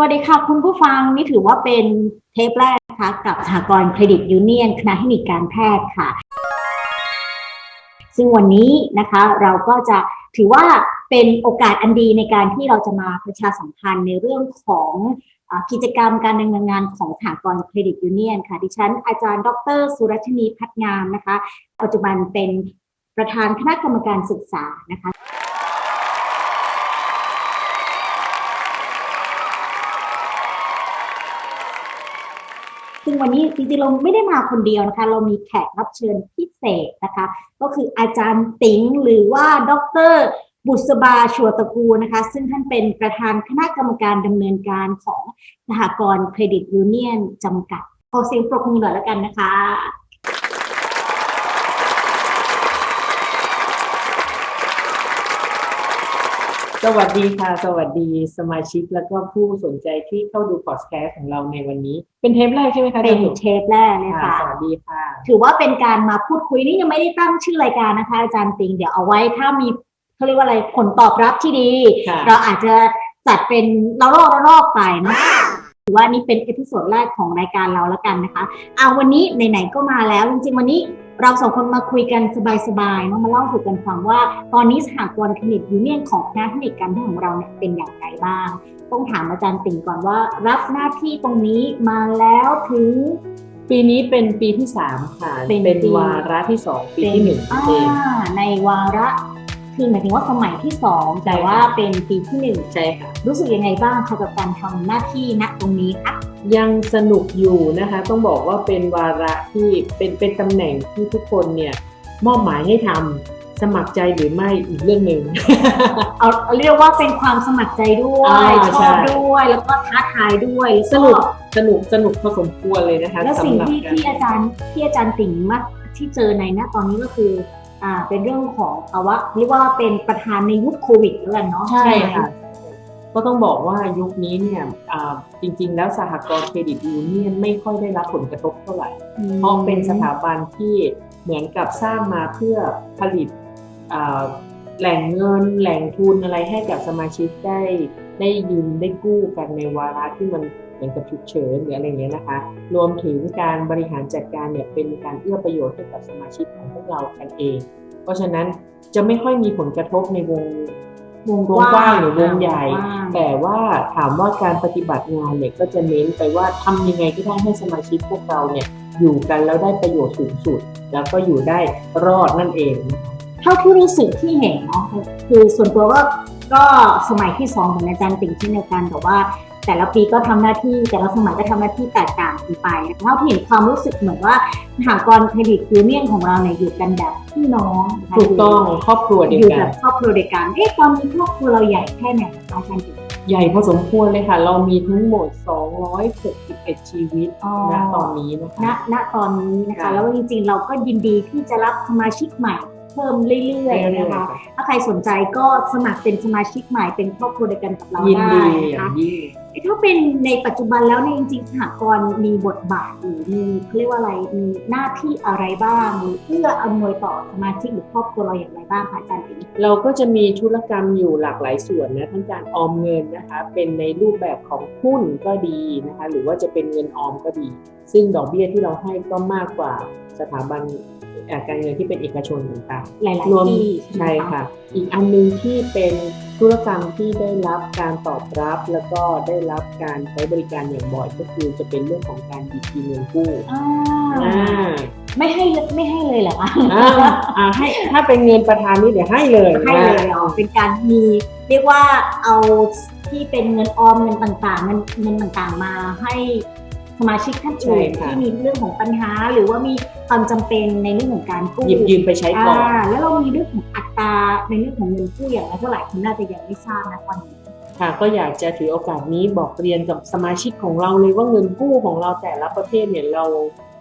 วัสดีค่ะ คุณผู้ฟังนี่ถือว่าเป็นเทปแรกนะคะกับสหกรณ์เครดิตยูเนียนคณะเทคนิคการแพทย์ค่ะ ซึ่งวันนี้นะคะเราก็จะถือว่าเป็นโอกาสอันดีในการที่เราจะมาประชาสัมพันธ์ในเรื่องของกิจกรรมการดำเนินงานของสหกรณ์เครดิตยูเนียนค่ะ ดิฉันอาจารย์ ดร สุรัชนีพัฒงามนะคะ ปัจจุบันเป็นประธานคณะกรรมการศึกษานะคะ ซึ่งวันนี้จริงๆเราไม่ได้มาคนเดียวนะคะ เรามีแขกรับเชิญพิเศษนะคะ ก็คืออาจารย์ติ๋งหรือว่าดรบุษบาชัวตะกูนะคะ ซึ่งท่านเป็นประธานคณะกรรมการดำเนินการของสหกรณ์เครดิตยูเนียนจำกัดขอเสียงปรบมือหน่อยแล้วกันนะคะ สวัสดีค่ะ สวัสดีสมาชิกแล้วก็ผู้สนใจที่เข้าดูพอดแคสต์ของเราในวันนี้ เป็นเทปแรกใช่ไหมคะเป็นอาจารย์เทปแรกเลยค่ะค่ะสวัสดีค่ะ ถือว่าเป็นการมาพูดคุยนี่ยังไม่ได้ตั้งชื่อรายการนะคะ อาจารย์ติงเดี๋ยวเอาไว้ถ้ามีเขาเรียกว่าอะไรผลตอบรับที่ดีค่ะเราอาจจะจัดเป็นระลอกระลอกไปเนอะถือว่านี่เป็นเอพิโซดแรกของรายการเราแล้วกันนะคะ เอาวันนี้ไหนๆก็มาแล้ว จริงๆวันนี้ เราสองคนมาคุยกันสบายๆเนอะมาเล่าสู่กันฟังว่า ตอนนี้สหกรณ์เครดิตยูเนียนของคณะเทคนิคการแพทย์ของเราเนี่ยเป็นอย่างไรบ้าง ต้องถามอาจารย์ติ่งก่อนว่า รับหน้าที่ตรงนี้มาแล้วถึง ปีนี้เป็นปีที่สามค่ะเป็นเป็นปีวาระที่สองปีที่หนึ่งอ่าเองในวาระคือหมายถึงว่าสมัยที่สองแต่ว่าเป็นปีที่หนึ่งใช่ค่ะรู้สึกยังไงบ้างคะกับการทำหน้าที่ณตรงนี้คะ ยังสนุกอยู่นะคะ ต้องบอกว่าเป็นวาระที่เป็นเป็นตำแหน่งที่ทุกคนเนี่ยมอบหมายให้ทำสมัครใจหรือไม่อีกเรื่องหนึ่ง เอาเอาเรียกว่าเป็นความสมัครใจด้วย อ่าชใช่ อบด้วย แล้วก็ท้าทายด้วยสนุกสนุกสนุกพอสมควรเลยนะคะแล้วสิ่งสำหรับที่การที่อาจารย์ที่อาจารย์ติ่งมากที่เจอในณตอนนี้ก็คืออ่าเป็นเรื่องของภาวะเรียกว่าเป็นประธานในยุคโควิดแล้วกันเนาะใช่ไหม ค่ะ ก็ต้องบอกว่ายุคนี้เนี่ยจริง ๆ แล้วสหกรณ์เครดิตยูเนียนไม่ค่อยได้รับผลกระทบเท่าไหร่ เพราะเป็นสถาบันที่เหมือนกับสร้างมาเพื่อผลิตแหล่งเงินแหล่งทุนอะไรให้กับสมาชิกได้ได้ยืมได้กู้กันในวาระที่มันเหมือนกับฉุกเฉินหรืออะไรเงี้ยนะคะ รวมถึงการบริหารจัดการเนี่ยเป็นการเอื้อประโยชน์ให้กับสมาชิกของพวกเรากันเอง เพราะฉะนั้นจะไม่ค่อยมีผลกระทบในวง วงวงกว้างหรือวงใหญ่วงกว้างแต่ว่าถามว่าการปฏิบัติงานเนี่ยก็จะเน้นไปว่าทำยังไงก็ได้ให้สมาชิกพวกเราเนี่ยอยู่กันแล้วได้ประโยชน์สูงสุด แล้วก็อยู่ได้รอดนั่นเองนะคะเท่าที่รู้สึกที่เห็นเนาะคือส่วนตัวว่าก็สมัยที่สองของอาจารย์ติ่งเช่นเดียวกันแต่ว่า แต่ละปีก็ทำหน้าที่แต่ละสมัยก็ทำหน้าที่แตกต่างกันไปเท่าที่เห็นความรู้สึกเหมือนว่าสหกรณ์เครดิตยูเนียนของเราเนี่ยอยู่กันแบบพี่น้องนะคะถูกต้องครอบครัวเดียวอยู่กัแบนบครอบครัวเดียวกันเอ๊ะตอนนี้ครอบครัวเราใหญ่แค่ไหนคะอาจารย์ติ่งใหญ่พอสมควรเลยค่ะ เรามีทั้งหมด 261 ชีวิตอ๋อณตอนนี้นะณคะณตอนนี้นะคะค่ะแล้วก็จริงๆ เราก็ยินดีที่จะรับสมาชิกใหม่เพิ่มเรื่อยๆนะคะ ถ้าใครสนใจก็สมัครเป็นสมาชิกใหม่เป็นครอบครัวเดียวกันกับเรายินได้ดีอนะย่าคะงยิ่ง ถ้าเป็นในปัจจุบันแล้วเนี่ยจริงๆสหกรณ์มีบทบาทหรือมีเขาเรียกว่าอะไรมีหน้าที่อะไรบ้างหรือเอื้ออำนวยต่อสมาชิกหรือครอบครัวเราอย่างไรบ้างคะอาจารย์ติ๋งเราก็จะมีธุรกรรมอยู่หลากหลายส่วนนะทั้งการออมเงินนะคะเป็นในรูปแบบของหุ้นก็ดีนะคะหรือว่าจะเป็นเงินออมก็ดี ซึ่งดอกเบี้ยที่เราให้ก็มากกว่าสถาบัน การเงินที่เป็นเอกชนต่างหลายๆรวมๆที่ใช่ค่ะ อีกอันหนึงที่เป็นธุรกรรมที่ได้รับการตอบรับแล้วก็ได้รับการใช้บริการอย่างบ่อยก็คือจะเป็นเรื่องของการหยิบยืมเงินกู้อ่าอ่าไม่ให้ไม่ให้เลยเหรอคะอ่าอ่าให้ถ้าเป็นเงินประธานนี่เดี๋ยวให้เลยให้เลยนะอ๋อเป็นการมีเรียกว่าเอาที่เป็นเงินออมเงินต่างๆเงินเงินต่างๆมาให้ สมาชิกท่านอื่นที่มีเรื่องของปัญหา หรือว่ามีความจำเป็นในเรื่องของการกู้หยิบยืมไปใช้ก่อน อ่าแล้วเรามีเรื่องของอัตราในเรื่องของเงินกู้อย่างไรเท่าไหร่คุณน่าจะยังไม่ทราบนะตอนนี้ ค่ะก็อยากจะถือโอกาสนี้บอกเรียนกับสมาชิกของเราเลยว่าเงินกู้ของเราแต่ละประเภทเนี่ยเรา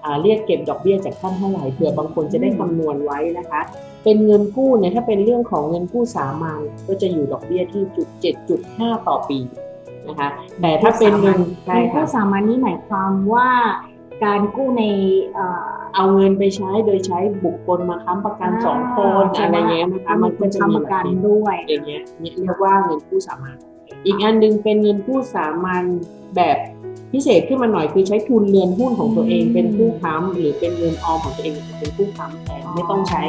อ่าเรียกเก็บดอกเบี้ยจากท่านเท่าไหร่เผื่อบางคนจะได้คำนวณไว้นะคะ เป็นเงินกู้เนี่ยถ้าเป็นเรื่องของเงินกู้สามัญก็จะอยู่ดอกเบี้ยที่จุดเจ็ดจุดห้าต่อปี นะคะ แต่ถ้าเป็นเงินใช่เงินค่ะกู้สามัญนี้หมายความว่าการกู้ในเอ่อเอาเงินไปใช้โดยใช้บุคคลมาค้ำประกันสองคนอะไรเงี้ยนะคะมันก็จะค้ำมีประกันหลายด้วยอย่างเงี้ยเนี่ยเรียกว่าเงินกู้สามัญอีกอันหนึงเป็นเงินกู้สามัญแบบพิเศษขึ้นมาหน่อยคือใช้ทุนเรือนหุ้นของตัวเองอืมเป็นผู้ค้ำหรือเป็นเงินออมของตัวเองเป็นผู้ค้ำแทนไม่ต้องใช้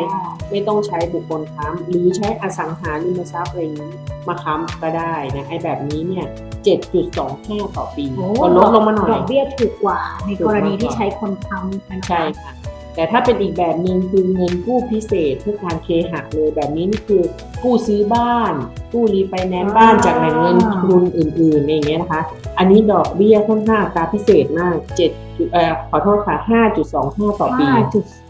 ไม่ต้องใช้บุคคลค้ำหรือใช้อสังหาริมทรัพย์อะไรอย่างนี้มาค้ำก็ได้นะไอ้แบบนี้เนี่ย 7.25 ต่อปีโอ้ก็ลดลงมาหน่อดยอกเบี้ยถูกกว่า ในถูกกมากรกว่าณีที่ใช้คนทำนะคะใช่ค่ะแต่ถ้าเป็นอีกแบบหนึ่งคือเงินกู้พิเศษเพื่อการเคหะเลยแบบนี้นี่คือกู้ซื้อบ้าน กู้รีไฟแนนซ์บ้านจากแหล่งเงินทุนอื่นๆอย่างเงี้ยนะคะ อันนี้ดอกเบี้ยค่อนข้างอัตราพิเศษมาก7จุดเอ่อขอโทษค่ะ 5.25 ต่อปี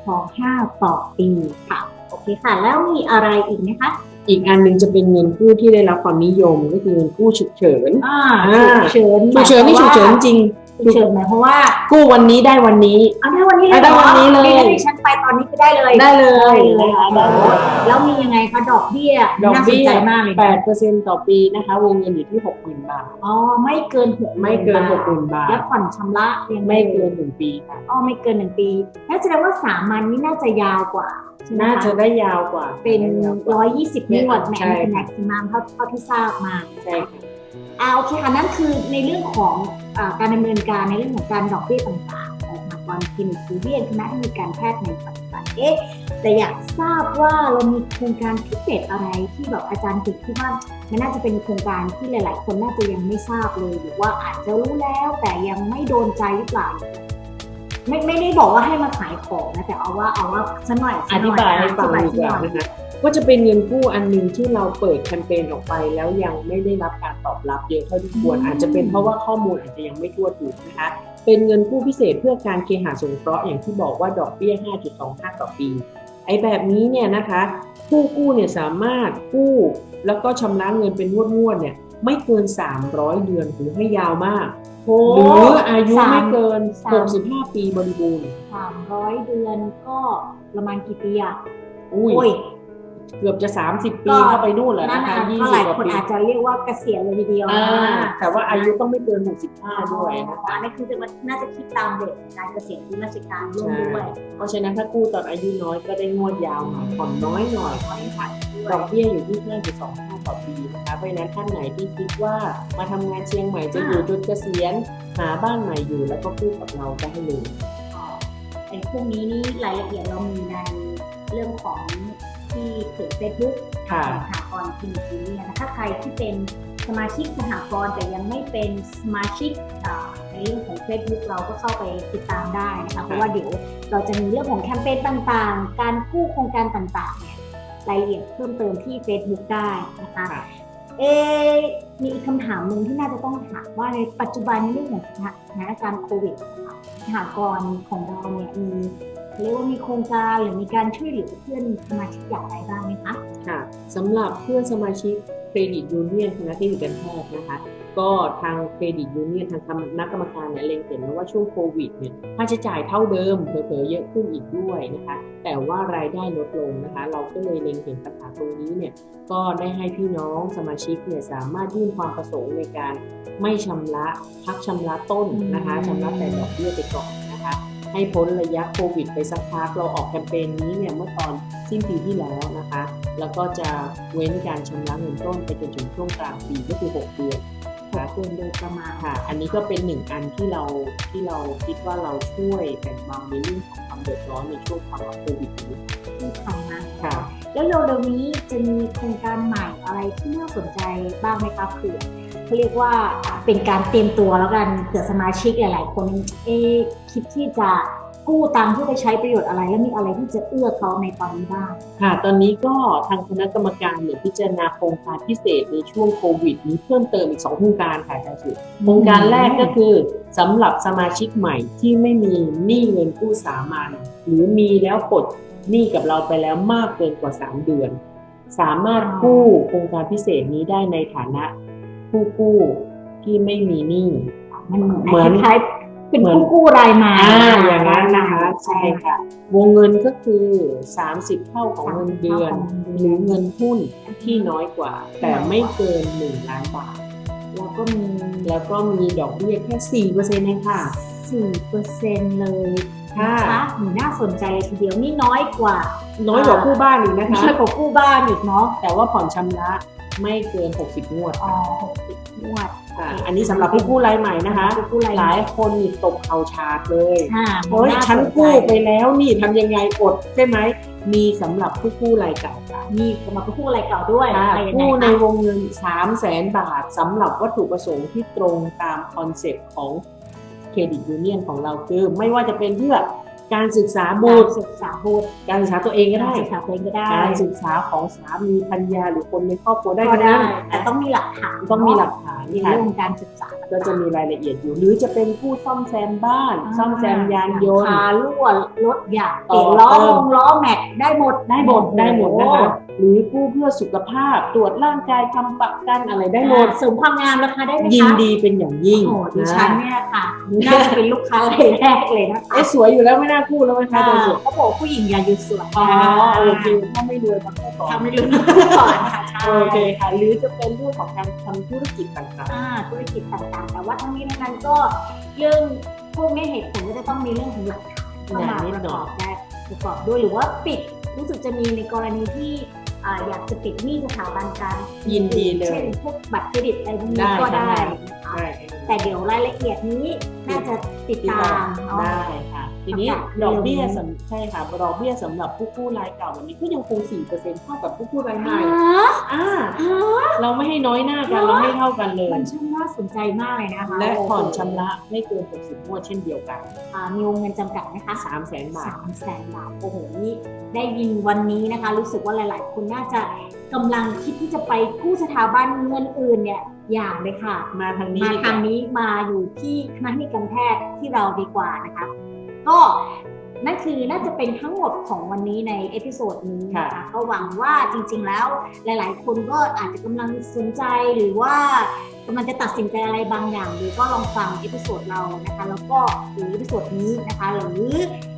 5.25 ต่อปีค่ะ โอเคค่ะ แล้วมีอะไรอีกไหมคะ อีกอันหนึงจะเป็นเงินกู้ที่ได้รับความนิยมก็คือเงินกู้ฉุกเฉินอ่าอ่าฉุกเฉินฉุกเฉินนี่ฉุกเฉินจริงฉุก เฉินหมายความว่ากู้วันนี้ได้วันนี้ เอาได้วันนี้เลยได้วันนี้เลยถ้าดิฉันไปตอนนี้ก็ได้เลยได้เลยได้เลยค่ะได้เลยแล้วมียังไงคะดอกเบี้ยดอกน่าสนเบี้ยใจมากเลยนะ8%ต่อปีนะคะ วงเงินอยู่ที่60,000บาท อ๋อไม่เกินหกไม่เกิน60,000บาท แล้วผ่อนชำระยังงไม่เกิน1ปีค่ะ อ๋อไม่เกินหนึ่งปีนั่นแสดงว่าสามัญนี่น่าจะยาวกว่าใช่ไหมน่าคะจะได้ยาวกว่าเป็นได้ยาวกว่าร้อยยี่สิบงวดแหมใช่เป็นแม็กซิมัมเท่าเท่าที่ทราบมา ใช่ค่ะ อ่าโอเคค่ะนั่นคือในเรื่องของอาการดำเนินการในเรื่องของการดอกเบี้ยต่างๆของสถาบันคลินิกหรือเรียนคณะเทคนิคการแพทย์ในปัจจุบันเอ๊ะแต่อยากทราบว่าเรามีโครงการพิเศษอะไรที่แบบอาจารย์ติดที่ว่ามันน่าจะเป็นโครงการที่หลาย ๆ คนน่าจะยังไม่ทราบเลย หรือว่าอาจจะรู้แล้วแต่ยังไม่โดนใจหรือเปล่า ไม่ไม่ได้บอกว่าให้มาขายของนะแต่เอาว่าเอาว่าสักหน่อยอสักน่ธิบายให้ฟังอดีธิกบาว่ายสัหน่อย นะคะ ก็จะเป็นเงินกู้อันหนึ่งที่เราเปิดแคมเปญออกไป แล้วยังไม่ได้รับการตอบรับเยอะเท่าที่ควรอืมอาจจะเป็นเพราะว่าข้อมูลอาจจะยังไม่ทั่วถึงนะคะเป็นเงินกู้พิเศษเพื่อการเคหะสงเคราะห์อย่างที่บอกว่าดอกเบี้ย 5.25 ต่อปีไอ้แบบนี้เนี่ยนะคะผู้กู้เนี่ยสามารถกู้แล้วก็ชำระเงินเป็นงวดๆเนี่ยไม่เกิน 300 เดือนหรือให้ยาวมากโอ้หรืออายุสามไม่เกินสาม65 ปีบริบูรณ์สามร้อยเดือนก็ประมาณกี่ปีอะอุ้ยโอ้ย เกือบจะ 30 ปีก็เข้าไปนู่นแล้วนั่นนะคะนะยี่ก็สิหบลายกว่าคนปีอาจจะเรียกว่าเกษียณเลยทีเดียวอ่านะแต่ว่าอายุต้องไม่เกิน 65 ด้วยนะคะอันนี้คือจะว่าน่าจะคิดตามเด็กการเกษียณที่ราชการร่วมด้วย เพราะฉะนั้นถ้ากู้ตอนอายุน้อยก็ได้งวดยาวหน่อยผ่อนน้อยหน่อยน้อยค่ะด้วดอยกเบี้ยอยู่ที่5.25ต่อปีนะคะ เพราะฉะนั้นท่านไหนที่คิดว่ามาทำงานเชียงใหม่จะอยู่จนเกษียณหาบ้านใหม่อยู่แล้วก็กู้กับเราได้เลยอ๋อไอ้พวกนี้นี่รายละเอียดเรามีในเรื่องของ ที่เพจเฟซบุ๊กค่ะสหกรณ์คลินิกยูเนียนนะคะถ้าใครที่เป็นสมาชิกสหกรณ์แต่ยังไม่เป็นสมาชิกอ่าในเรื่องของ Facebook เราก็เข้าไปติดตามได้นะคะเพราะว่าเดี๋ยวเราจะมีเรื่องของแคมเปญต่างๆ การกู้โครงการต่างๆเนี่ยรายละเอียดเพิ่มเติมที่ Facebook ได้นะคะค่ะเอะมีอีกคำถามหนึ่งที่น่าจะต้องถามว่าในปัจจุบันในเรื่องของสถานการณ์โควิดนะคะสหกรณ์ของเราเนี่ยมี เรียกว่ามีโครงการหรือมีการช่วยเหลือเพื่อนสมาชิกอย่างไรบ้างไหมคะค่ะสำหรับเพื่อนสมาชิกเครดิตยูเนียนคณะเทคนิคการแพทย์นะคะก็ทางเครดิตยูเนียนทางคณะกรรมการเนี่ยเล็งเห็นแล้วว่าช่วงโควิดเนี่ยค่าใช้จ่ายเท่าเดิมเผลอๆเยอะขึ้นอีกด้วยนะคะ แต่ว่ารายได้ลดลงนะคะ เราก็เลยเล็งเห็นปัญหาตรงนี้เนี่ยก็ได้ให้พี่น้องสมาชิกเนี่ยสามารถยื่นความประสงค์ในการไม่ชำระพักชำระต้นนะคะชำระแต่ดอกเบี้ยไปก่อน ให้พ้นระยะโควิดไปสักพักเราออกแคมเปญนี้เนี่ยเมื่อตอนสิ้นปีที่แล้วนะคะ แล้วก็จะเว้นการชำระเงินต้นไปจนถึงช่วงกลางปีก็คือ 6 เดือน นะคะเกินโดยประมาณค่ะ อันนี้ก็เป็นหนึ่งอันที่เราที่เราคิดว่าเราช่วยแบ่งเบาในเรื่องของความเดือดร้อนในช่วงภาวะโควิดนี้ที่ผ่านมาค่ะ แล้วเร็วๆนี้จะมีโครงการใหม่อะไรที่น่าสนใจบ้างไหมคะเผื่อเขาเรียกว่าเป็นการเตรียมตัวแล้วกันเผื่อสมาชิกหลาย ๆ คนเอะคิดที่จะ กู้ตังค์เพื่อไปใช้ประโยชน์อะไร แล้วมีอะไรที่จะเอื้อเขาในตอนนี้บ้างค่ะ ตอนนี้ก็ทางคณะกรรมการเนี่ยพิจารณาโครงการพิเศษในช่วงโควิด นี้เพิ่มเติมอีก2โครงการค่ะอาจารย์สุโครงการแรกก็คือสำหรับสมาชิกใหม่ที่ไม่มีหนี้เงินกู้สามัญหรือมีแล้วปลดหนี้กับเราไปแล้วมากเกินกว่า 3 เดือน สามารถกู้โครงการพิเศษนี้ได้ในฐานะผู้กู้ที่ไม่มีหนี้มันเหมือนเหมือนคล้ายๆ เป็นเหมือนผู้กู้รายมาอ่าอย่างนั้นนะคะใช่ค่ะ วงเงินก็คือ 30 เท่าของเงินเดือน หรือเงินหุ้นที่น้อยกว่า แต่ไม่เกิน 1 ล้านบาท แล้วก็มีแล้วก็มีดอกเบี้ยแค่4%เองค่ะสี่เปอร์เซ็นต์เลยค่ะนะคะหนูน่าสนใจเลยทีเดียวนี่น้อยกว่า น้อยกว่าผู้บ้านอีกนะคะน้อยกว่ากู้บ้านอีกเนาะแต่ว่าผ่อนชำระไม่เกิน 60 งวดอ๋อหกสิบงวด อ่าอันนี้สำหรับผู้กู้รายใหม่นะคะ ผู้กู้รายหใหม่ลายคนนี่ตกเข่าชาร์จเลย ค่ะโอ้ยาฉันสใจกู้ไปแล้วนี่ทำยังไงอดใช่ไหม มีสำหรับผู้กู้รายเก่าค่ะมีสำหรับผู้กู้รายเก่าด้วยค่ะอะไรยังไงกู้ในคะวงเงิน 3 0 0แสนบาทสำหรับวัตถุประสงค์ที่ตรงตามคอนเซ็ปต์ของเครดิตยูเนียนของเราคือ ไม่ว่าจะเป็นเพื่อ การศึกษาบุการตรศึกษาบุตรการศึกษาตัวเองก็การได้ศึกษาตัวเองก็ได้ การศึกษาของสามีภรรยาหรือคนในครอบครัวได้ก็ทั้งได้นั้นแต่ต้องมีหลักฐานต้องมีหลักฐานในค่ะเรื่องการศึกษาก็จะมีรายละเอียดอยู่ หรือจะเป็นผู้ซ่อมแซมบ้าน ซ่อมแซมยานยนต์คารั่วรถยางเปต่ลี่อยนล้อเติมวงล้อแม็กได้หมดได้หมดได้หมดนะคะโอ้หรือกู้เพื่อสุขภาพตรวจร่างกายทำประกันอะไรได้หมดเสริมความงามราคาได้ไหมคะยินดีเป็นอย่างยิ่งโอ้ดินะฉันเนี่ยค่ะน่าจะเป็นลูกค้ารายแรกเลยนะคะเอ๊ะสวยอยู่แล้วไม่น่าพูดแล้วไหมคะค่ะตอนสุดเขาบอกผู้หญิงอย่าหยุดสวยอ๋อโอเคถ้าไม่รวยมาเข้าก่อนทำไม่รู้ก่อนค่ะใช่โอเคค่ะ หรือจะเป็นเรื่องของการทำธุรกิจต่างอ่าธุรกิจต่างๆ แต่ว่าทั้งนี้ทั้งนั้นก็เรื่องพวกนี้เหตุผลก็จะต้องมีเรื่องของหลักฐานเข้ามาประกอบได้ประกอบด้วยหรือว่าปิดรู้สึกจะมีในกรณีที่อ่าอยากจะปิดหนี้สถาบันการยินดีเลยเช่นพวกบัตรเครดิตอะไรพวกได้นี้ก็ได้ได้นะคะๆได้ แต่เดี๋ยวรายละเอียดนี้น่าจะติดติดตาตามมเนาะได้ค่ะ ทีนี้ประกาศดอกเบี้ยเร็วๆสำใช่ค่ะดอกเบี้ยสำหรับผู้กู้รายเก่าแบบนี้ก็ยังคง4%เท่ากับผู้กู้รายใหม่ฮะอ่าฮะเราไม่ให้น้อยหน้ากันเราให้เท่ากันเลย มันช่างน่าสนใจมากเลยนะคะและผ่อนชำระไม่เกิน60งวดเช่นเดียวกันอ่ามีวงเงินจำกัดไหมคะ3 0 0แสนบาทสามแสนบาทโอ้โหนี่ได้ยินวันนี้นะคะ รู้สึกว่าหลาย ๆ คนน่าจะกำลังคิดที่จะไปกู้สถาบันเงินอื่นเนี่ย อย่างเลยค่ะ มาทางนี้มาดีกทาว่งนี้มาอยู่ที่คณะนิการแพทย์ที่เราดีกว่านะคะ ก็นั่นคือน่าจะเป็นทั้งหมดของวันนี้ในเอพิโซดนี้นะคะก็หวังว่าจริง ๆ แล้วหลาย ๆ คนก็อาจจะกำลังสนใจหรือว่ากำลังจะตัดสินใจอะไรบางอย่างหรือก็ลองฟังเอพิโซดเรานะคะ แล้วก็หรือเอพิโซดนี้นะคะหรือ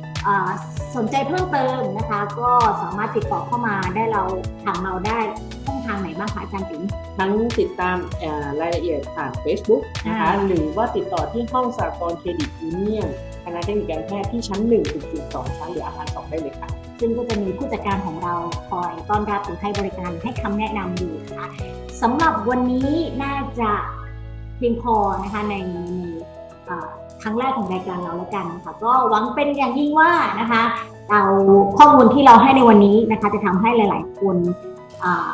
อ่า สนใจเพิ่มเติมนะคะ ก็สามารถติดต่อเข้ามาได้เราถามเราได้ช่องทางไหนบ้างคะอาจารย์ติ๋มทั้งติดตามเอ่อรายละเอียดผ่าน Facebook นะคะอ่าหรือว่าติดต่อที่ห้องสากลเครดิตยูเนียนคณะเทคนิคการแพทย์ที่ชั้น1ถึง2ชั้นหรืออาคารสองได้เลยค่ะ ซึ่งก็จะมีผู้จัดการของเราคอยต้อนรับหรือให้บริการให้คำแนะนำอยู่ค่ะสำหรับวันนี้น่าจะเพียงพอนะคะในในเอ่อ ครั้งแรกของรายการเราแล้วกันนะคะก็หวังเป็นอย่างยิ่งว่านะคะเราข้อมูลที่เราให้ในวันนี้นะคะ จะทำให้หลาย ๆ คนอ่า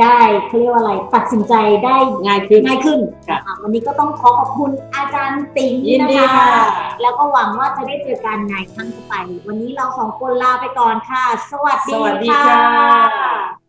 ได้เขาเรียกว่าอะไรตัดสินใจได้ง่ายขึ้นง่ายขึ้นค่ะนะคะวันนี้ก็ต้องขอขอบคุณอาจารย์ติ๋งยินนะดีคะค่ะแล้วก็หวังว่าจะได้เจอกันในครั้งต่อไป วันนี้เราสองคนลาไปก่อนค่ะ สวัสสดีวัสดีค่ค่ะะ